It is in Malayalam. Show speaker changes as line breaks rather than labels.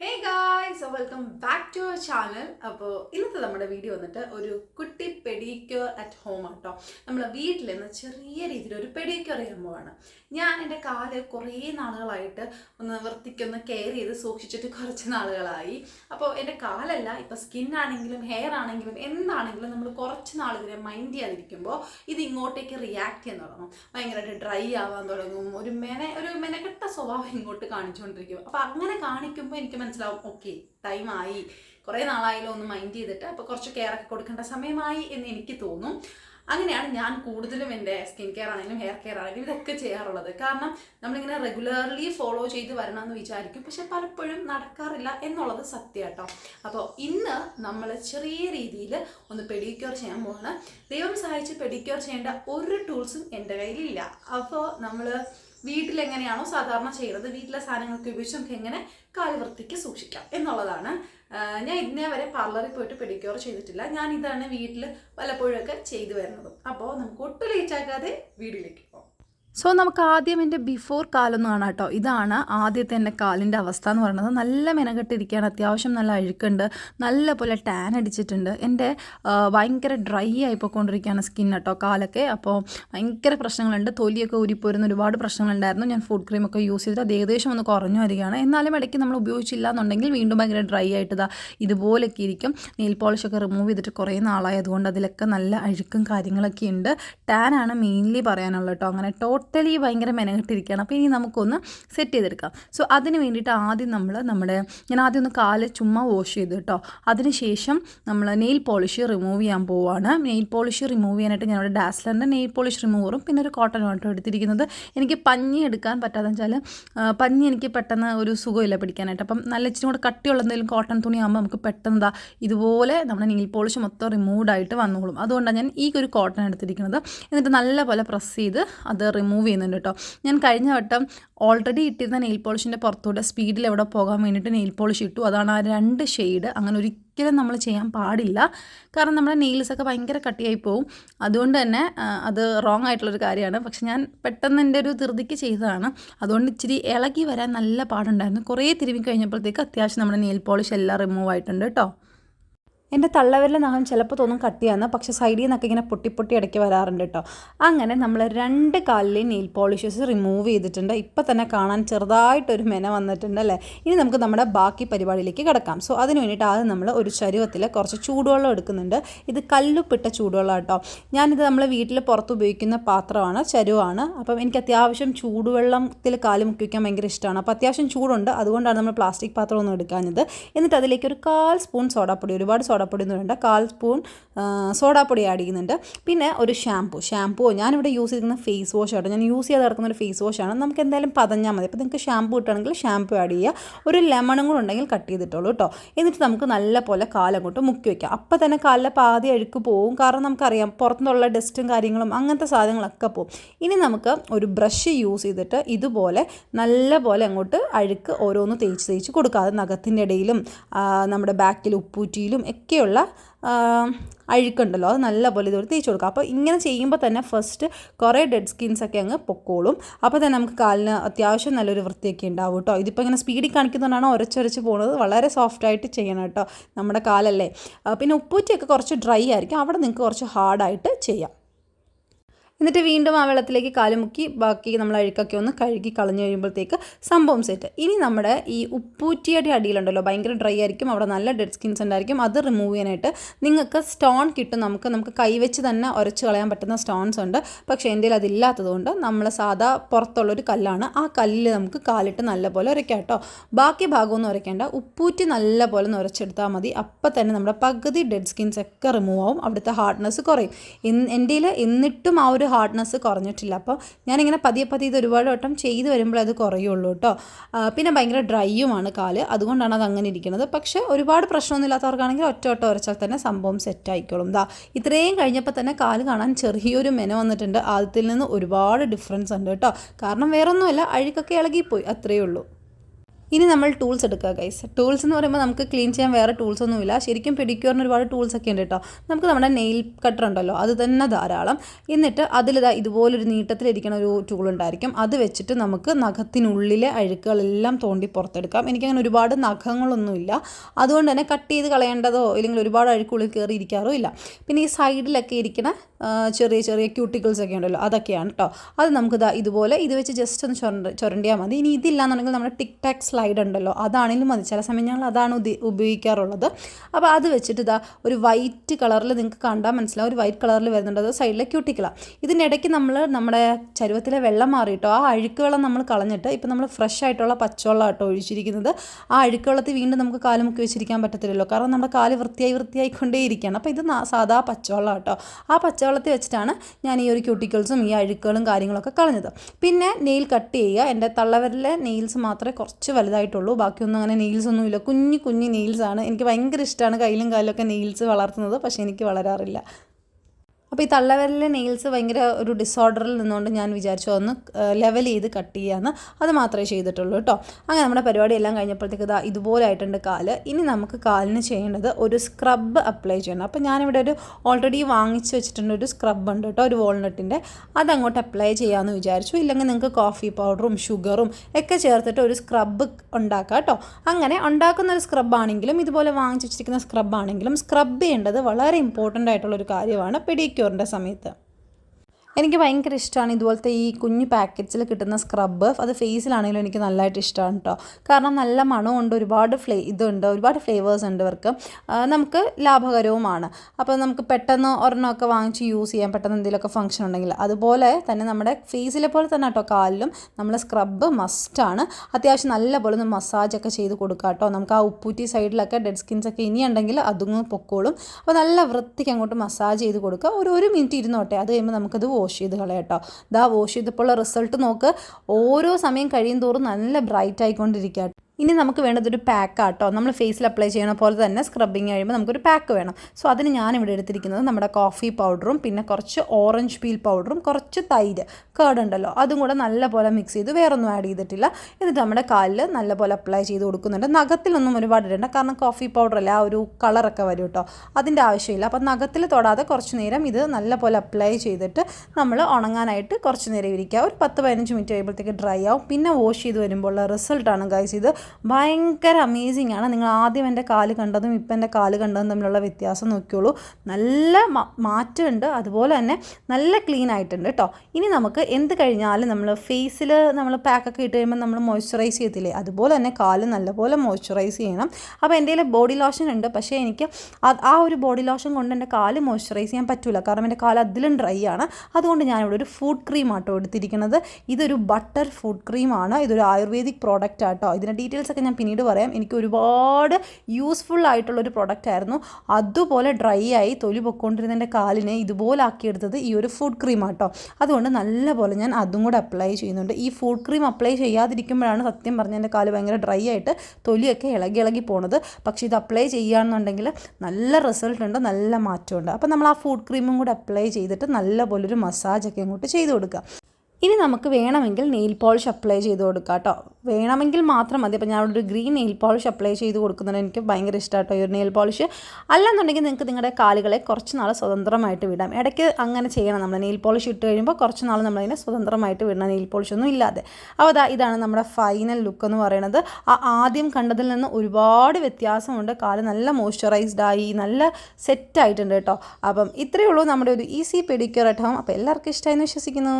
Hey guys welcome back to our channel അപ്പോൾ ഇന്നത്തെ നമ്മുടെ വീഡിയോ വന്നിട്ട് ഒരു കുട്ടി പെഡിക്യൂർ അറ്റ് ഹോം ആട്ടോ. നമ്മൾ വീട്ടിൽ നിന്ന് ചെറിയ രീതിയിൽ ഒരു പെഡിക്യൂർ ചെയ്യാൻ പോവാണ് ഞാൻ എന്റെ കാൽ കുറേ നാളുകളായിട്ട് ഒന്ന് വൃത്തിക്കൊന്ന് കെയർ ചെയ്ത് സൂക്ഷിച്ചിട്ട് കുറച്ച് നാളുകളായി. അപ്പോൾ എന്റെ കാലല്ല ഇപ്പോൾ സ്കിൻ ആണെങ്കിലും ഹെയർ ആണെങ്കിലും എന്താണെങ്കിലും നമ്മൾ കുറച്ച് നാൾ ഇതിനെ മൈൻഡ് ചെയ്യാതിരിക്കുമ്പോൾ ഇത് ഇങ്ങോട്ടേക്ക് റിയാക്ട് ചെയ്യാൻ തുടങ്ങും. ഭയങ്കരമായിട്ട് ഡ്രൈ ആവാൻ തുടങ്ങും. ഒരു മെനെ ഒരു മെനക്കെട്ട സ്വഭാവം ഇങ്ങോട്ട് കാണിച്ചുകൊണ്ടിരിക്കും. അപ്പോൾ അങ്ങനെ കാണിക്കുമ്പോൾ എനിക്ക് മനസ്സിലാവും ഓക്കെ ടൈം ആയി. കുറേ നാളായാലും ഒന്ന് മൈൻഡ് ചെയ്തിട്ട് അപ്പോൾ കുറച്ച് കെയർ ഒക്കെ കൊടുക്കേണ്ട സമയമായി എന്ന് എനിക്ക് തോന്നും. അങ്ങനെയാണ് ഞാൻ കൂടുതലും എന്റെ സ്കിൻ കെയർ ആണെങ്കിലും ഹെയർ കെയർ ആണെങ്കിലും ഇതൊക്കെ ചെയ്യാറുള്ളത്. കാരണം നമ്മളിങ്ങനെ റെഗുലർലി ഫോളോ ചെയ്ത് വരണം എന്ന് വിചാരിക്കും. പക്ഷെ പലപ്പോഴും നടക്കാറില്ല എന്നുള്ളത് സത്യം കേട്ടോ അപ്പോൾ ഇന്ന് നമ്മൾ ചെറിയ രീതിയിൽ ഒന്ന് പെഡിക്യൂർ ചെയ്യാൻ പോകണം ദൈവം സഹായിച്ച് പെഡിക്യൂർ ചെയ്യേണ്ട ഒരു ടൂൾസും എന്റെ കയ്യിലില്ല. അപ്പോൾ നമ്മൾ വീട്ടിലെങ്ങനെയാണോ സാധാരണ ചെയ്യുന്നത് വീട്ടിലെ സാധനങ്ങൾക്ക് ഉപയോഗിച്ച് നമുക്ക് എങ്ങനെ കാലിവൃത്തിക്ക് സൂക്ഷിക്കാം എന്നുള്ളതാണ്. ഞാൻ ഇന്നേ വരെ പാർലറിൽ പോയിട്ട് പെഡിക്യൂർ ചെയ്തിട്ടില്ല. ഞാൻ ഇതാണ് വീട്ടിൽ വല്ലപ്പോഴൊക്കെ ചെയ്തു വരുന്നത്. അപ്പോൾ നമുക്ക് ഒട്ടും ലേറ്റ് ആക്കാതെ വീടിലേക്ക് പോകാം
സോ നമുക്ക് ആദ്യം എന്റെ ബിഫോർ കാലൊന്ന് കാണാം കേട്ടോ. ഇതാണ് ആദ്യത്തെ എന്റെ കാലിന്റെ അവസ്ഥ എന്ന് പറയുന്നത്. നല്ല മെനകെട്ടിരിക്കുകയാണ് അത്യാവശ്യം നല്ല അഴുക്കുണ്ട്. നല്ല പോലെ ടാൻ അടിച്ചിട്ടുണ്ട്. എന്റെ ഭയങ്കര ഡ്രൈ ആയിപ്പോയിക്കൊണ്ടിരിക്കുകയാണ് സ്കിൻ കേട്ടോ കാലൊക്കെ. അപ്പോൾ ഭയങ്കര പ്രശ്നങ്ങളുണ്ട്. തൊലിയൊക്കെ ഊരിപ്പോരുന്ന ഒരുപാട് പ്രശ്നങ്ങളുണ്ടായിരുന്നു. ഞാൻ ഫുഡ് ക്രീമൊക്കെ യൂസ് ചെയ്തിട്ട് അത് ഏകദേശം ഒന്ന് കുറഞ്ഞു വരികയാണ്. എന്നാലും ഇടയ്ക്ക് നമ്മൾ ഉപയോഗിച്ചില്ല എന്നുണ്ടെങ്കിൽ വീണ്ടും ഭയങ്കര ഡ്രൈ ആയിട്ട് ഇതാ ഇതുപോലൊക്കെ ഇരിക്കും. നെയിൽ പോളിഷൊക്കെ റിമൂവ് ചെയ്തിട്ട് കുറേ നാളായതുകൊണ്ട് അതിലൊക്കെ നല്ല അഴുക്കും കാര്യങ്ങളൊക്കെ ഉണ്ട്. ടാനാണ് മെയിൻലി പറയാനുള്ളത് കേട്ടോ. അങ്ങനെ ടോട്ടലി ഭയങ്കര മെനകെട്ടിരിക്കുകയാണ് അപ്പോൾ ഇനി നമുക്കൊന്ന് സെറ്റ് ചെയ്തെടുക്കാം. സോ അതിന് വേണ്ടിയിട്ട് ആദ്യം നമ്മൾ നമ്മുടെ ഞാൻ ആദ്യം ഒന്ന് കാൽ ചുമ്മാ വാഷ് ചെയ്തു കേട്ടോ. അതിനുശേഷം നമ്മൾ നെയിൽ പോളിഷ് റിമൂവ് ചെയ്യാൻ പോവുകയാണ് നെയിൽ പോളിഷ് റിമൂവ് ചെയ്യാനായിട്ട് ഞാനിവിടെ ഡാസ്ലറിന്റെ നെയിൽ പോളിഷ് റിമൂവറും പിന്നെ ഒരു കോട്ടൺ വാട്ടോ എടുത്തിരിക്കുന്നത്. എനിക്ക് പഞ്ഞി എടുക്കാൻ പറ്റാതെ വെച്ചാൽ പഞ്ഞി എനിക്ക് പെട്ടെന്ന് ഒരു സുഖമില്ല പിടിക്കാനായിട്ട്. അപ്പം നല്ല ഇച്ചിരി കൂടെ കട്ടിയുള്ള എന്തെങ്കിലും കോട്ടൺ തുണിയാകുമ്പോൾ നമുക്ക് പെട്ടെന്ന് ദാ ഇതുപോലെ നമ്മുടെ നെയിൽ പോളിഷ് മൊത്തം റിമൂവ് ആയിട്ട് വന്നോളും. അതുകൊണ്ടാണ് ഞാൻ ഈ ഒരു കോട്ടൺ എടുത്തിരിക്കുന്നത്. എന്നിട്ട് നല്ലപോലെ പ്രസ് ചെയ്ത് അത് റിമൂവ് ചെയ്യുന്നുണ്ട് കേട്ടോ ഞാൻ കഴിഞ്ഞ വട്ടം ഓൾറെഡി ഇട്ടിരുന്ന നെയിൽ പോളിഷിന്റെ പുറത്തൂടെ സ്പീഡിൽ എവിടെ പോകാൻ വേണ്ടിയിട്ട് നെയിൽ പോളിഷ് ഇട്ടു. അതാണ് ആ രണ്ട് ഷെയ്ഡ് അങ്ങനെ ഒരിക്കലും നമ്മൾ ചെയ്യാൻ പാടില്ല. കാരണം നമ്മുടെ നെയിൽസൊക്കെ ഭയങ്കര കട്ടിയായി പോവും. അതുകൊണ്ട് തന്നെ അത് റോങ് ആയിട്ടുള്ളൊരു കാര്യമാണ്. പക്ഷെ ഞാൻ പെട്ടെന്ന് എന്റെ ഒരു ധൃതിക്ക് ചെയ്തതാണ്. അതുകൊണ്ട് ഇച്ചിരി ഇളകി വരാൻ നല്ല പാടുണ്ടായിരുന്നു. കുറേ തിരുമ്മി കഴിഞ്ഞപ്പോഴത്തേക്ക് അത്യാവശ്യം നമ്മുടെ നെയിൽ പോളിഷ് എല്ലാം റിമൂവ് ആയിട്ടുണ്ട് കേട്ടോ എന്റെ തള്ളവരിലെ നഖം ചിലപ്പോൾ തോന്നും കട്ടിയാന്ന് പക്ഷെ സൈഡിൽ നിന്നൊക്കെ ഇങ്ങനെ പൊട്ടി പൊട്ടി ഇടയ്ക്ക് വരാറുണ്ട് കേട്ടോ. അങ്ങനെ നമ്മൾ രണ്ട് കാലിലെയും നെയിൽ പോളിഷസ് റിമൂവ് ചെയ്തിട്ടുണ്ട്. ഇപ്പം തന്നെ കാണാൻ ചെറുതായിട്ടൊരു മെന വന്നിട്ടുണ്ട് അല്ലേ? ഇനി നമുക്ക് നമ്മുടെ ബാക്കി പരിപാടിയിലേക്ക് കിടക്കാം. സോ അതിന് വേണ്ടിയിട്ട് ആദ്യം നമ്മൾ ഒരു ചരുവത്തിൽ കുറച്ച് ചൂടുവെള്ളം എടുക്കുന്നുണ്ട്. ഇത് കല്ലുപ്പിട്ട ചൂടുവെള്ളം കേട്ടോ. ഞാനിത് നമ്മൾ വീട്ടിൽ പുറത്ത് ഉപയോഗിക്കുന്ന പാത്രമാണ് ചരുവാണ്. അപ്പം എനിക്ക് അത്യാവശ്യം ചൂടുവെള്ളത്തിൽ കാൽ മുക്കി വയ്ക്കാൻ ഭയങ്കര ഇഷ്ടമാണ്. അപ്പോൾ അത്യാവശ്യം ചൂടുണ്ട്. അതുകൊണ്ടാണ് നമ്മൾ പ്ലാസ്റ്റിക് പാത്രമൊന്നും എടുക്കാഞ്ഞത്. എന്നിട്ട് അതിലേക്ക് ഒരു കാൽ സ്പൂൺ സോഡാപ്പൊടി ഒരുപാട് സോഡാപ്പൊടി ഒന്നും വേണ്ട കാൽ സ്പൂൺ സോഡാപ്പൊടി ആഡ് ചെയ്യുന്നുണ്ട്. പിന്നെ ഒരു ഷാംപൂ ഷാംപൂ ഞാനിവിടെ യൂസ് ചെയ്യുന്ന ഫേസ് വാഷ് ആണ് ഞാൻ യൂസ് ചെയ്ത് കിടക്കുന്ന ഒരു ഫേസ് വാഷാണ് നമുക്ക് എന്തായാലും പതഞ്ഞാൽ മതി. അപ്പോൾ നിങ്ങൾക്ക് ഷാംപൂ കിട്ടുകയാണെങ്കിൽ ഷാംപൂ ആഡ് ചെയ്യുക. ഒരു ലെമണും കൂടെ ഉണ്ടെങ്കിൽ കട്ട് ചെയ്തിട്ടുള്ളൂ കേട്ടോ എന്നിട്ട് നമുക്ക് നല്ല പോലെ കാലങ്ങോട്ട് മുക്കി വയ്ക്കാം അപ്പോൾ തന്നെ കാലിലെ പാതി അഴുക്ക് പോവും. കാരണം നമുക്കറിയാം പുറത്തുനിന്നുള്ള ഡസ്റ്റും കാര്യങ്ങളും അങ്ങനത്തെ സാധനങ്ങളൊക്കെ പോവും. ഇനി നമുക്ക് ഒരു ബ്രഷ് യൂസ് ചെയ്തിട്ട് ഇതുപോലെ നല്ല പോലെ അങ്ങോട്ട് അഴുക്ക് ഓരോന്ന് തേച്ച് തേച്ച് കൊടുക്കുക. അത് നഖത്തിന്റെ ഇടയിലും നമ്മുടെ ബാക്കിൽ ഉപ്പൂറ്റിയിലും ഒക്കെയുള്ള അഴുക്കുണ്ടല്ലോ. അത് നല്ലപോലെ ഇതുപോലെ തേച്ച് കൊടുക്കുക. അപ്പോൾ ഇങ്ങനെ ചെയ്യുമ്പോൾ തന്നെ ഫസ്റ്റ് കുറേ ഡെഡ് സ്കിൻസ് ഒക്കെ അങ്ങ് പൊക്കോളും. അപ്പോൾ തന്നെ നമുക്ക് കാലിന് അത്യാവശ്യം നല്ലൊരു വൃത്തിയൊക്കെ ഉണ്ടാവും കേട്ടോ. ഇതിപ്പോൾ ഇങ്ങനെ സ്പീഡിൽ കാണിക്കുന്നതുകൊണ്ടാണ് ഒരച്ചൊരച്ച് പോകുന്നത്. വളരെ സോഫ്റ്റായിട്ട് ചെയ്യണം കേട്ടോ നമ്മുടെ കാലല്ലേ. പിന്നെ ഉപ്പൂറ്റിയൊക്കെ കുറച്ച് ഡ്രൈ ആയിരിക്കും. അവിടെ നിങ്ങൾക്ക് കുറച്ച് ഹാർഡായിട്ട് ചെയ്യാം. എന്നിട്ട് വീണ്ടും ആ വെള്ളത്തിലേക്ക് കാലുമുക്കി ബാക്കി നമ്മൾ അഴുക്കൊക്കെ ഒന്ന് കഴുകി കളഞ്ഞു കഴിയുമ്പോഴത്തേക്ക് സംഭവം സെറ്റ് ഇനി നമ്മുടെ ഈ ഉപ്പൂറ്റിയുടെ അടിയിലുണ്ടല്ലോ ഭയങ്കര ഡ്രൈ ആയിരിക്കും അവിടെ നല്ല ഡെഡ് സ്കിൻസ് ഉണ്ടായിരിക്കും അത് റിമൂവ് ചെയ്യാനായിട്ട് നിങ്ങൾക്ക് സ്റ്റോൺ കിട്ടും. നമുക്ക് നമുക്ക് കൈവച്ച് തന്നെ ഉരച്ച് കളയാൻ പറ്റുന്ന സ്റ്റോൺസ് ഉണ്ട്. പക്ഷേ എന്റെ അതില്ലാത്തതുകൊണ്ട് നമ്മൾ സാധാ പുറത്തുള്ളൊരു കല്ലാണ് ആ കല്ലിൽ നമുക്ക് കാലിട്ട് നല്ലപോലെ ഉരയ്ക്കാം കേട്ടോ. ബാക്കി ഭാഗമൊന്നും ഉരയ്ക്കേണ്ട ഉപ്പൂറ്റി നല്ലപോലെ ഒന്ന് ഉരച്ചെടുത്താൽ മതി. അപ്പം തന്നെ നമ്മുടെ പകുതി ഡെഡ് സ്കിൻസ് ഒക്കെ റിമൂവ് ആവും. അവിടുത്തെ ഹാർഡ്നെസ് കുറയും. എന്റെ എന്നിട്ടും ആ ഒരു ഹാർഡ്നെസ് കുറഞ്ഞിട്ടില്ല. അപ്പോൾ ഞാനിങ്ങനെ പതിയെ പതിയെ ഇത് ഒരുപാട് വട്ടം ചെയ്ത് വരുമ്പോൾ അത് കുറയുള്ളൂ കേട്ടോ പിന്നെ ഭയങ്കര ഡ്രൈയുമാണ് കാൽ. അതുകൊണ്ടാണ് അത് അങ്ങനെ ഇരിക്കുന്നത്. പക്ഷേ ഒരുപാട് പ്രശ്നമൊന്നും ഇല്ലാത്തവർക്കാണെങ്കിൽ ഒറ്റ ഒറ്റ ഉരച്ചാൽ തന്നെ സംഭവം സെറ്റ് ആയിക്കോളും. ദാ ഇത്രയും കഴിഞ്ഞപ്പോൾ തന്നെ കാൽ കാണാൻ ചെറിയൊരു മെന വന്നിട്ടുണ്ട്. ആദ്യത്തിൽ നിന്ന് ഒരുപാട് ഡിഫറൻസ് ഉണ്ട് കേട്ടോ കാരണം വേറൊന്നുമല്ല അഴുക്കൊക്കെ ഇളകിപ്പോയി. അത്രയേ ഉള്ളൂ. ഇനി നമ്മൾ ടൂൾസ് എടുക്കുക ഗൈസ് ടൂൾസ് എന്ന് പറയുമ്പോൾ നമുക്ക് ക്ലീൻ ചെയ്യാൻ വേറെ ടൂൾസ് ഒന്നുമില്ല. ശരിക്കും പെഡിക്യൂറിന് ഒരുപാട് ടൂൾസ് ഒക്കെ ഉണ്ട് കേട്ടോ നമുക്ക് നമ്മുടെ നെയിൽ കട്ടർ ഉണ്ടല്ലോ അത് തന്നെ ധാരാളം. എന്നിട്ട് അതിലിതാ ഇതുപോലൊരു നീട്ടത്തിലിരിക്കുന്ന ഒരു ടൂൾ ഉണ്ടായിരിക്കും. അത് വെച്ചിട്ട് നമുക്ക് നഖത്തിനുള്ളിലെ അഴുക്കുകളെല്ലാം തോണ്ടി പുറത്തെടുക്കാം. എനിക്കങ്ങനെ ഒരുപാട് നഖങ്ങളൊന്നുമില്ല. അതുകൊണ്ട് തന്നെ കട്ട് ചെയ്ത് കളയേണ്ടതോ ഇല്ലെങ്കിൽ ഒരുപാട് അഴുക്കുള്ളിൽ കയറി ഇരിക്കാറോ ഇല്ല. പിന്നെ ഈ സൈഡിലൊക്കെ ഇരിക്കുന്ന ചെറിയ ചെറിയ ക്യൂട്ടിക്കിൾസ് ഒക്കെ ഉണ്ടല്ലോ അതൊക്കെയാണ് കേട്ടോ അത് നമുക്ക് ഇതാ ഇതുപോലെ ഇത് വെച്ച് ജസ്റ്റ് ഒന്ന് ചൊരണ്ട ചുരണ്ടിയാൽ മതി. ഇനി ഇതില്ലാന്നുണ്ടെങ്കിൽ നമ്മുടെ ടിക് ടാക് സ്ലൈഡ് ഉണ്ടല്ലോ അതാണെങ്കിലും മതി. ചില സമയം ഞങ്ങൾ അതാണ് ഉപയോഗിക്കാറുള്ളത്. അപ്പോൾ അത് വെച്ചിട്ട് ഇതാ ഒരു വൈറ്റ് കളറിൽ നിങ്ങൾക്ക് കണ്ടാൽ മനസ്സിലാവും. ഒരു വൈറ്റ് കളറിൽ വരുന്നുണ്ട്. അത് സൈഡിലെ ക്യൂട്ടിക്കള ഇതിനിടയ്ക്ക് നമ്മൾ നമ്മുടെ ചരുവത്തിലെ വെള്ളം മാറിയിട്ടോ ആ അഴുക്ക് വെള്ളം നമ്മൾ കളഞ്ഞിട്ട് ഇപ്പം നമ്മൾ ഫ്രഷ് ആയിട്ടുള്ള പച്ചവെള്ളം ആട്ടോ ഒഴിച്ചിരിക്കുന്നത്. ആ അഴുക്ക് വെള്ളത്തിൽ വീണ്ടും നമുക്ക് കാൽ മുക്കി വെച്ചിരിക്കാൻ പറ്റത്തില്ലല്ലോ. കാരണം നമ്മുടെ കാൽ വൃത്തിയായി വൃത്തിയായിക്കൊണ്ടേ ഇരിക്കുകയാണ് അപ്പോൾ ഇത് സാധാ പച്ചവെള്ളം ആ പച്ചവെള്ളത്തിൽ വെച്ചിട്ടാണ് ഞാൻ ഈ ഒരു ക്യൂട്ടിക്കിൾസും ഈ അഴുക്കുകളും കാര്യങ്ങളൊക്കെ കളഞ്ഞത്. പിന്നെ നെയിൽ കട്ട് ചെയ്യുക. എന്റെ തള്ളവരിലെ നെയിൽസ് മാത്രമേ കുറച്ച് വലുതായിട്ടുള്ളൂ. ബാക്കിയൊന്നും അങ്ങനെ നെയിൽസ് ഒന്നുമില്ല കുഞ്ഞു കുഞ്ഞു നെയിൽസാണ് എനിക്ക് ഭയങ്കര ഇഷ്ടമാണ് കയ്യിലും കാലിലൊക്കെ നെയിൽസ് വളർത്തുന്നത്. പക്ഷേ എനിക്ക് വളരാറില്ല. അപ്പോൾ ഈ തള്ളവരലിലെ നെയിൽസ് ഭയങ്കര ഒരു ഡിസോർഡറിൽ നിന്നുകൊണ്ട് ഞാൻ വിചാരിച്ചു ഒന്ന് ലെവൽ ചെയ്ത് കട്ട് ചെയ്യാമെന്ന് അത് മാത്രമേ ചെയ്തിട്ടുള്ളൂ കേട്ടോ അങ്ങനെ നമ്മുടെ പരിപാടി എല്ലാം കഴിഞ്ഞപ്പോഴത്തേക്ക് ഇതാ ഇതുപോലെ ആയിട്ടുണ്ട് കാൽ. ഇനി നമുക്ക് കാലിന് ചെയ്യേണ്ടത് ഒരു സ്ക്രബ് അപ്ലൈ ചെയ്യണം. അപ്പോൾ ഞാനിവിടെ ഒരു ഓൾറെഡി വാങ്ങിച്ച് വെച്ചിട്ടുണ്ട് ഒരു സ്ക്രബ് ഉണ്ട് കേട്ടോ ഒരു വാൾനട്ടിന്റെ അതങ്ങോട്ട് അപ്ലൈ ചെയ്യാമെന്ന് വിചാരിച്ചു. ഇല്ലെങ്കിൽ നിങ്ങൾക്ക് കോഫി പൗഡറും ഷുഗറും ഒക്കെ ചേർത്തിട്ട് ഒരു സ്ക്രബ് ഉണ്ടാക്കാം കേട്ടോ അങ്ങനെ ഉണ്ടാക്കുന്ന ഒരു സ്ക്രബ് ആണെങ്കിലും ഇതുപോലെ വാങ്ങിച്ച് വെച്ചിരിക്കുന്ന സ്ക്രബ് ആണെങ്കിലും സ്ക്രബ് ചെയ്യേണ്ടത് വളരെ ഇമ്പോർട്ടന്റ് ആയിട്ടുള്ള ഒരു കാര്യമാണ്. പെഡിക്യൂറിന്റെ സമയത്ത്. എനിക്ക് ഭയങ്കര ഇഷ്ടമാണ് ഇതുപോലത്തെ ഈ കുഞ്ഞു പാക്കറ്റ്സിൽ കിട്ടുന്ന സ്ക്രബ്ബ് അത് ഫേസിലാണെങ്കിലും എനിക്ക് നല്ലതായിട്ട് ഇഷ്ടമാണ് കേട്ടോ കാരണം നല്ല മണമുണ്ട് ഒരുപാട് ഫ്ലേ ഇതുണ്ട് ഒരുപാട് ഫ്ലേവേഴ്സ് ഉണ്ട് ഇവർക്ക്. നമുക്ക് ലാഭകരവുമാണ്. അപ്പോൾ നമുക്ക് പെട്ടെന്ന് ഒരെണ്ണമൊക്കെ വാങ്ങിച്ച് യൂസ് ചെയ്യാം. പെട്ടെന്ന് എന്തെങ്കിലുമൊക്കെ ഫംഗ്ഷൻ ഉണ്ടെങ്കിൽ. അതുപോലെ തന്നെ നമ്മുടെ ഫേസിലെ പോലെ തന്നെ കേട്ടോ കാലിലും നമ്മൾ സ്ക്രബ്ബ് മസ്റ്റാണ് അത്യാവശ്യം നല്ല പോലെ ഒന്ന് മസാജൊക്കെ ചെയ്ത് കൊടുക്കുക കേട്ടോ നമുക്ക് ആ ഉപ്പൂറ്റി സൈഡിലൊക്കെ ഡെഡ് സ്കിൻസ് ഒക്കെ ഇനി ഉണ്ടെങ്കിൽ അതുങ്ങ് പൊക്കോളും. അപ്പോൾ നല്ല വൃത്തിക്ക് അങ്ങോട്ട് മസാജ് ചെയ്ത് കൊടുക്കുക. ഒരു ഒരു മിനിറ്റ് ഇരുന്നോട്ടെ. അത് കഴിയുമ്പോൾ നമുക്കത് വാഷ് ചെയ്ത് കളയാം കേട്ടോ. ഇതാ വാഷ് ചെയ്തപ്പോൾ റിസൾട്ട് നോക്ക്. ഓരോ സമയം കഴിയും തോറും നല്ല ബ്രൈറ്റ് ആയിക്കൊണ്ടിരിക്കുക ഇനി നമുക്ക് വേണ്ടത് ഒരു പാക്കാട്ടോ നമ്മൾ ഫേസിൽ അപ്ലൈ ചെയ്യണ പോലെ തന്നെ സ്ക്രബിങ് കഴിയുമ്പോൾ നമുക്കൊരു പാക്ക് വേണം. സോ അതിന് ഞാനിവിടെ എടുത്തിരിക്കുന്നത് നമ്മുടെ കോഫി പൗഡറും പിന്നെ കുറച്ച് ഓറഞ്ച് പീൽ പൗഡറും കുറച്ച് തൈര് കേർഡ് ഉണ്ടല്ലോ. അതും കൂടെ നല്ലപോലെ മിക്സ് ചെയ്ത് വേറൊന്നും ആഡ് ചെയ്തിട്ടില്ല. എന്നിട്ട് നമ്മുടെ കാലിൽ നല്ലപോലെ അപ്ലൈ ചെയ്ത് കൊടുക്കുന്നുണ്ട്. നഖത്തിലൊന്നും ഒരുപാട് ഇടേണ്ട. കാരണം കോഫി പൗഡർ അല്ല ആ ഒരു കളറൊക്കെ വരും കേട്ടോ. അതിന്റെ ആവശ്യമില്ല. അപ്പോൾ നഖത്തിൽ തൊടാതെ കുറച്ച് നേരം ഇത് നല്ലപോലെ അപ്ലൈ ചെയ്തിട്ട് നമ്മൾ ഉണങ്ങാനായിട്ട് കുറച്ച് നേരം ഇരിക്കുക. ഒരു പത്ത് പതിനഞ്ച് മിനിറ്റ് കഴിയുമ്പോഴത്തേക്ക് ഡ്രൈ ആവും. പിന്നെ വാഷ് ചെയ്ത് വരുമ്പോൾ റിസൾട്ടാണ് ഗൈസ് ഇത്. ഭയങ്കര അമേസിങ് ആണ്. നിങ്ങൾ ആദ്യം എന്റെ കാൽ കണ്ടതും ഇപ്പം എന്റെ കാൽ കണ്ടതും തമ്മിലുള്ള വ്യത്യാസം നോക്കിയോളൂ. നല്ല മാറ്റമുണ്ട്. അതുപോലെ തന്നെ നല്ല ക്ലീൻ ആയിട്ടുണ്ട് കേട്ടോ ഇനി നമുക്ക് എന്ത് കഴിഞ്ഞാലും നമ്മൾ ഫേസിൽ നമ്മൾ പാക്കൊക്കെ ഇട്ട് കഴിയുമ്പോൾ നമ്മൾ മോയ്സ്ചറൈസ് ചെയ്യത്തില്ലേ? അതുപോലെ തന്നെ കാൽ നല്ലപോലെ മോയ്സ്ചറൈസ് ചെയ്യണം. അപ്പോൾ എന്റെ കയ്യിൽ ബോഡി ലോഷൻ ഉണ്ട്. പക്ഷേ എനിക്ക് ആ ഒരു ബോഡി ലോഷൻ കൊണ്ട് എന്റെ കാൽ മോയ്സ്ചറൈസ് ചെയ്യാൻ പറ്റില്ല കാരണം എന്റെ കാൽ അതിലും ഡ്രൈ ആണ്. അതുകൊണ്ട് ഞാനിവിടെ ഒരു ഫുഡ് ക്രീം ആട്ടോ എടുത്തിരിക്കുന്നത്. ഇതൊരു ബട്ടർ ഫുഡ് ക്രീമാണ് ഇതൊരു ആയുർവേദിക് പ്രോഡക്റ്റ് ആട്ടോ. ഇതിന്റെ ഡീറ്റെയിൽസ് ഒക്കെ ഞാൻ പിന്നീട് പറയാം. എനിക്ക് ഒരുപാട് യൂസ്ഫുൾ ആയിട്ടുള്ളൊരു പ്രോഡക്റ്റ് ആയിരുന്നു. അതുപോലെ ഡ്രൈ ആയി തൊലി പൊക്കൊണ്ടിരുന്നതിന്റെ കാലിനെ ഇതുപോലെ ആക്കിയെടുത്തത് ഈ ഒരു ഫുഡ് ക്രീം ആട്ടോ. അതുകൊണ്ട് നല്ല പോലെ ഞാൻ അതും കൂടെ അപ്ലൈ ചെയ്യുന്നുണ്ട്. ഈ ഫുഡ് ക്രീം അപ്ലൈ ചെയ്യാതിരിക്കുമ്പോഴാണ് സത്യം പറഞ്ഞാൽ എന്റെ കാൽ ഭയങ്കര ഡ്രൈ ആയിട്ട് തൊലിയൊക്കെ ഇളകി ഇളകി പോണത്. പക്ഷേ ഇത് അപ്ലൈ ചെയ്യുകയാണെന്നുണ്ടെങ്കിൽ നല്ല റിസൾട്ട് ഉണ്ട് നല്ല മാറ്റമുണ്ട്. അപ്പോൾ നമ്മൾ ആ ഫുഡ് ക്രീമും കൂടെ അപ്ലൈ ചെയ്തിട്ട് നല്ലപോലെ ഒരു മസാജൊക്കെ അങ്ങോട്ട് ചെയ്ത് കൊടുക്കുക. ഇനി നമുക്ക് വേണമെങ്കിൽ നെയിൽ പോളിഷ് അപ്ലൈ ചെയ്ത് കൊടുക്കാം കേട്ടോ വേണമെങ്കിൽ മാത്രം മതി. അപ്പോൾ ഞാൻ ഒരു ഗ്രീൻ നെയിൽ പോളിഷ് അപ്ലൈ ചെയ്ത് കൊടുക്കുന്നത് എനിക്ക് ഭയങ്കര ഇഷ്ടമാട്ടോ ഈ ഒരു നെയിൽ പോളിഷ് അല്ലെന്നുണ്ടെങ്കിൽ നിങ്ങൾക്ക് നിങ്ങളുടെ കാലുകളെ കുറച്ച് നാൾ സ്വതന്ത്രമായിട്ട് വിടാം. ഇടയ്ക്ക് അങ്ങനെ ചെയ്യണം നമ്മൾ നെയിൽ പോളിഷ് ഇട്ട് കഴിയുമ്പോൾ കുറച്ച് നാൾ നമ്മളതിനെ സ്വതന്ത്രമായിട്ട് വിടണം. നെയിൽ പോളിഷ് ഒന്നും ഇല്ലാതെ. അപ്പോൾ അതാ ഇതാണ് നമ്മുടെ ഫൈനൽ ലുക്ക് എന്ന് പറയുന്നത് ആ ആദ്യം കണ്ടതിൽ നിന്ന് ഒരുപാട് വ്യത്യാസമുണ്ട്. കാൽ നല്ല മോയ്സ്ചറൈസ്ഡ് ആയി നല്ല സെറ്റ് ആയിട്ടുണ്ട് കേട്ടോ അപ്പം ഇത്രയേ ഉള്ളൂ നമ്മുടെ ഒരു ഈസി പെഡിക്യൂർ അറ്റ് അപ്പോൾ എല്ലാവർക്കും ഇഷ്ടമായി എന്ന് വിശ്വസിക്കുന്നു.